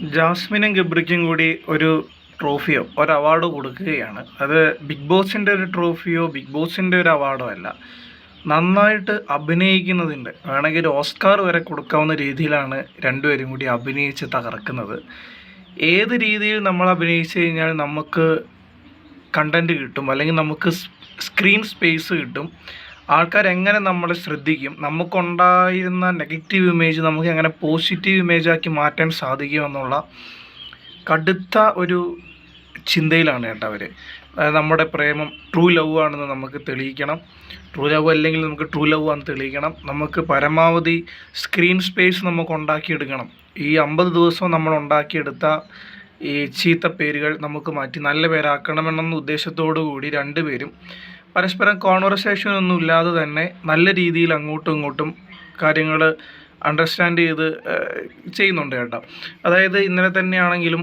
ജാസ്മിനും ഗബ്രിക്കും കൂടി ഒരു ട്രോഫിയോ ഒരു അവാർഡോ കൊടുക്കുകയാണ്. അത് ബിഗ് ബോസിന്റെ ഒരു ട്രോഫിയോ ബിഗ് ബോസിന്റെ ഒരു അവാർഡോ അല്ല. നന്നായിട്ട് അഭിനയിക്കുന്നതിന്റെ വേണമെങ്കിൽ ഒരു ഓസ്കാർ വരെ കൊടുക്കാവുന്ന രീതിയിലാണ് രണ്ടുപേരും കൂടി അഭിനയിച്ച് തകർക്കുന്നത്. ഏത് രീതിയിൽ നമ്മൾ അഭിനയിച്ചു കഴിഞ്ഞാൽ നമുക്ക് കണ്ടന്റ് കിട്ടും അല്ലെങ്കിൽ നമുക്ക് സ്ക്രീൻ സ്പേസ് കിട്ടും ആൾക്കാർ എങ്ങനെ നമ്മളെ ശ്രദ്ധിക്കും? നമുക്കുണ്ടായിരുന്ന നെഗറ്റീവ് ഇമേജ് നമുക്ക് എങ്ങനെ പോസിറ്റീവ് ഇമേജ് ആക്കി മാറ്റാൻ സാധിക്കുമെന്നുള്ള കടുത്ത ഒരു ചിന്തയിലാണ് കേട്ടോ നമ്മുടെ പ്രേമം ട്രൂ ലവ് ആണെന്ന് നമുക്ക് തെളിയിക്കണം. ട്രൂ ലവ് അല്ലെങ്കിൽ നമുക്ക് ട്രൂ ലവ് ആണെന്ന് തെളിയിക്കണം. നമുക്ക് പരമാവധി സ്ക്രീൻ സ്പേസ് നമുക്ക് ഉണ്ടാക്കിയെടുക്കണം. ഈ അമ്പത് ദിവസം നമ്മൾ ഉണ്ടാക്കിയെടുത്ത ഈ ചീത്ത പേരുകൾ നമുക്ക് മാറ്റി നല്ല പേരാക്കണമെന്ന ഉദ്ദേശത്തോടു കൂടി രണ്ടുപേരും പരസ്പരം കോൺവെർസേഷൻ ഒന്നും ഇല്ലാതെ തന്നെ നല്ല രീതിയിൽ അങ്ങോട്ടും ഇങ്ങോട്ടും കാര്യങ്ങൾ അണ്ടർസ്റ്റാൻഡ് ചെയ്ത് ചെയ്യുന്നുണ്ട് കേട്ടോ അതായത് ഇന്നലെ തന്നെയാണെങ്കിലും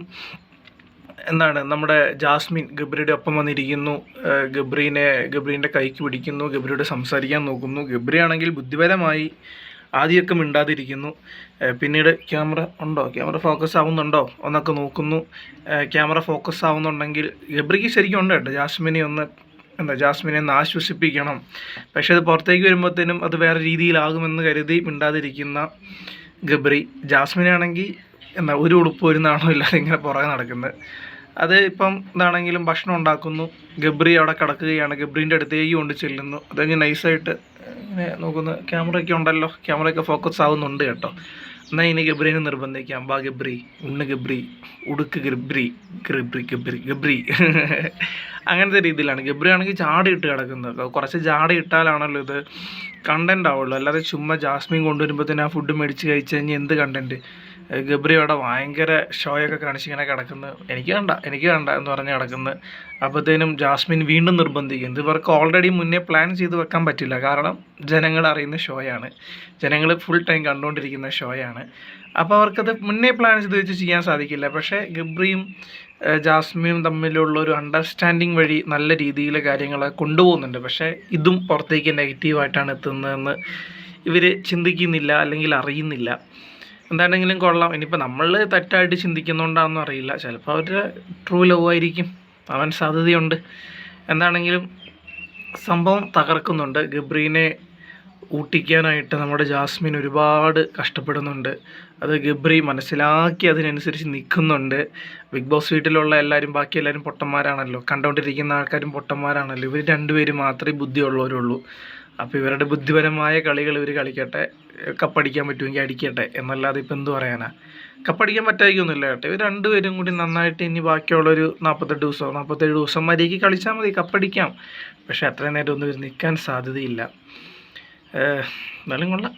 എന്താണ് നമ്മുടെ ജാസ്മിൻ ഗബ്രിയുടെ ഒപ്പം വന്നിരിക്കുന്നു ഗബ്രീനെ ഗബ്രീന്റെ കൈക്ക് പിടിക്കുന്നു ഗബ്രിയോട് സംസാരിക്കാൻ നോക്കുന്നു. ഗബ്രി ആണെങ്കിൽ ബുദ്ധിപരമായി ആദ്യമൊക്കെ മിണ്ടാതിരിക്കുന്നു. പിന്നീട് ക്യാമറ ഉണ്ടോ? ക്യാമറ ഫോക്കസ് ആവുന്നുണ്ടോ എന്നൊക്കെ നോക്കുന്നു. ക്യാമറ ഫോക്കസ് ആവുന്നുണ്ടെങ്കിൽ ഗബ്രിക്ക് ശരിക്കും ഉണ്ട് കേട്ടോ ജാസ്മിനെ ഒന്ന് എന്താ ജാസ്മിനെ ഒന്ന് ആശ്വസിപ്പിക്കണം. പക്ഷേ അത് പുറത്തേക്ക് വരുമ്പോഴത്തേനും അത് വേറെ രീതിയിലാകുമെന്ന് കരുതി മിണ്ടാതിരിക്കുന്ന ഗബ്രി. ജാസ്മിനാണെങ്കിൽ എന്താ ഒരു ഉടുപ്പ് ഒരു നാണോ ഇല്ലാതെ ഇങ്ങനെ പുറകെ നടക്കുന്നത്. അത് ഇപ്പം എന്താണെങ്കിലും ഭക്ഷണം ഉണ്ടാക്കുന്നു. ഗബ്രി അവിടെ കിടക്കുകയാണ്. ഗബ്രീന്റെ അടുത്തേക്ക് കൊണ്ട് ചെല്ലുന്നു അത് കഴിഞ്ഞ് നൈസായിട്ട് ഇങ്ങനെ നോക്കുന്ന ക്യാമറയൊക്കെ ഉണ്ടല്ലോ. ക്യാമറയൊക്കെ ഫോക്കസ് ആവുന്നുണ്ട് കേട്ടോ. എന്നാൽ ഇനി ഗബ്രീനെ നിർബന്ധിക്കാം. ബാ ഗബ്രി ഉണ്ണ് ഗബ്രി ഉടുക്ക് ഗബ്രി ഗബ്രി ഗബ്രി ഗബ്രി. അങ്ങനത്തെ രീതിയിലാണ്. ഗബ്രി ആണെങ്കിൽ ചാടിയിട്ട് കിടക്കുന്നത്. കുറച്ച് ജാടി ഇട്ടാലാണല്ലോ ഇത് കണ്ടന്റ് ആവുള്ളൂ. അല്ലാതെ ചുമ്മാ ജാസ്മിൻ കൊണ്ടുവരുമ്പോൾ തന്നെ ആ ഫുഡ് മേടിച്ച് കഴിച്ച് കഴിഞ്ഞാൽ എന്ത് കണ്ടന്റ് ഗബ്രി അവിടെ ഭയങ്കര ഷോയൊക്കെ കാണിച്ച് ഇങ്ങനെ കിടക്കുന്നത് എനിക്ക് വേണ്ട എനിക്ക് വേണ്ട എന്ന് പറഞ്ഞ് കിടക്കുന്നു. അപ്പോഴത്തേനും ജാസ്മിൻ വീണ്ടും നിർബന്ധിക്കും. ഇത് ഇവർക്ക് ഓൾറെഡി മുന്നേ പ്ലാൻ ചെയ്ത് വെക്കാൻ പറ്റില്ല. കാരണം ജനങ്ങൾ അറിയുന്ന ഷോയാണ്. ജനങ്ങൾ ഫുൾ ടൈം കണ്ടുകൊണ്ടിരിക്കുന്ന ഷോയാണ്. അപ്പോൾ അവർക്കത് മുന്നേ പ്ലാൻ ചെയ്ത് വെച്ച് ചെയ്യാൻ സാധിക്കില്ല. പക്ഷേ ഗബ്രിയും ജാസ്മിനും തമ്മിലുള്ള ഒരു അണ്ടർസ്റ്റാൻഡിങ് വഴി നല്ല രീതിയിൽ കാര്യങ്ങൾ കൊണ്ടുപോകുന്നുണ്ട്. പക്ഷേ ഇതും പുറത്തേക്ക് നെഗറ്റീവായിട്ടാണ് എത്തുന്നതെന്ന് ഇവർ ചിന്തിക്കുന്നില്ല അല്ലെങ്കിൽ അറിയുന്നില്ല. എന്താണെങ്കിലും കൊള്ളാം. ഇനിയിപ്പോൾ നമ്മൾ തെറ്റായിട്ട് ചിന്തിക്കുന്നുണ്ടാണെന്നും അറിയില്ല. ചിലപ്പോൾ അവരുടെ ട്രൂ ലവ് ആയിരിക്കും. അവൻ സാധ്യതയുണ്ട്. എന്താണെങ്കിലും സംഭവം തകർക്കുന്നുണ്ട്. ഗബ്രീനെ ഊട്ടിക്കാനായിട്ട് നമ്മുടെ ജാസ്മിൻ ഒരുപാട് കഷ്ടപ്പെടുന്നുണ്ട്. അത് ഗബ്രി മനസ്സിലാക്കി അതിനനുസരിച്ച് നിൽക്കുന്നുണ്ട് ബിഗ് ബോസ് വീട്ടിലുള്ള എല്ലാവരും ബാക്കി എല്ലാവരും പൊട്ടന്മാരാണല്ലോ. കണ്ടുകൊണ്ടിരിക്കുന്ന ആൾക്കാരും പൊട്ടന്മാരാണല്ലോ. ഇവർ രണ്ടുപേരും മാത്രമേ ബുദ്ധിയുള്ളവരുള്ളൂ. അപ്പോൾ ഇവരുടെ ബുദ്ധിപരമായ കളികൾ ഇവർ കളിക്കട്ടെ കപ്പടിക്കാൻ പറ്റുമെങ്കിൽ അടിക്കട്ടെ എന്നല്ലാതെ ഇപ്പം എന്തു പറയാനാ? കപ്പടിക്കാൻ പറ്റായിരിക്കൊന്നുമില്ല കേട്ടോ. ഇവർ രണ്ടുപേരും കൂടി നന്നായിട്ട് ഇനി ബാക്കിയുള്ള ഒരു നാൽപ്പത്തെട്ട് ദിവസം നാൽപ്പത്തേഴ് ദിവസം മര്യാദയ്ക്ക് കളിച്ചാൽ മതി കപ്പടിക്കാം. പക്ഷേ അത്രയും നേരം ഒന്നും ഇവർ നിൽക്കാൻ സാധ്യതയില്ല. എന്നാലും കൊള്ളാം.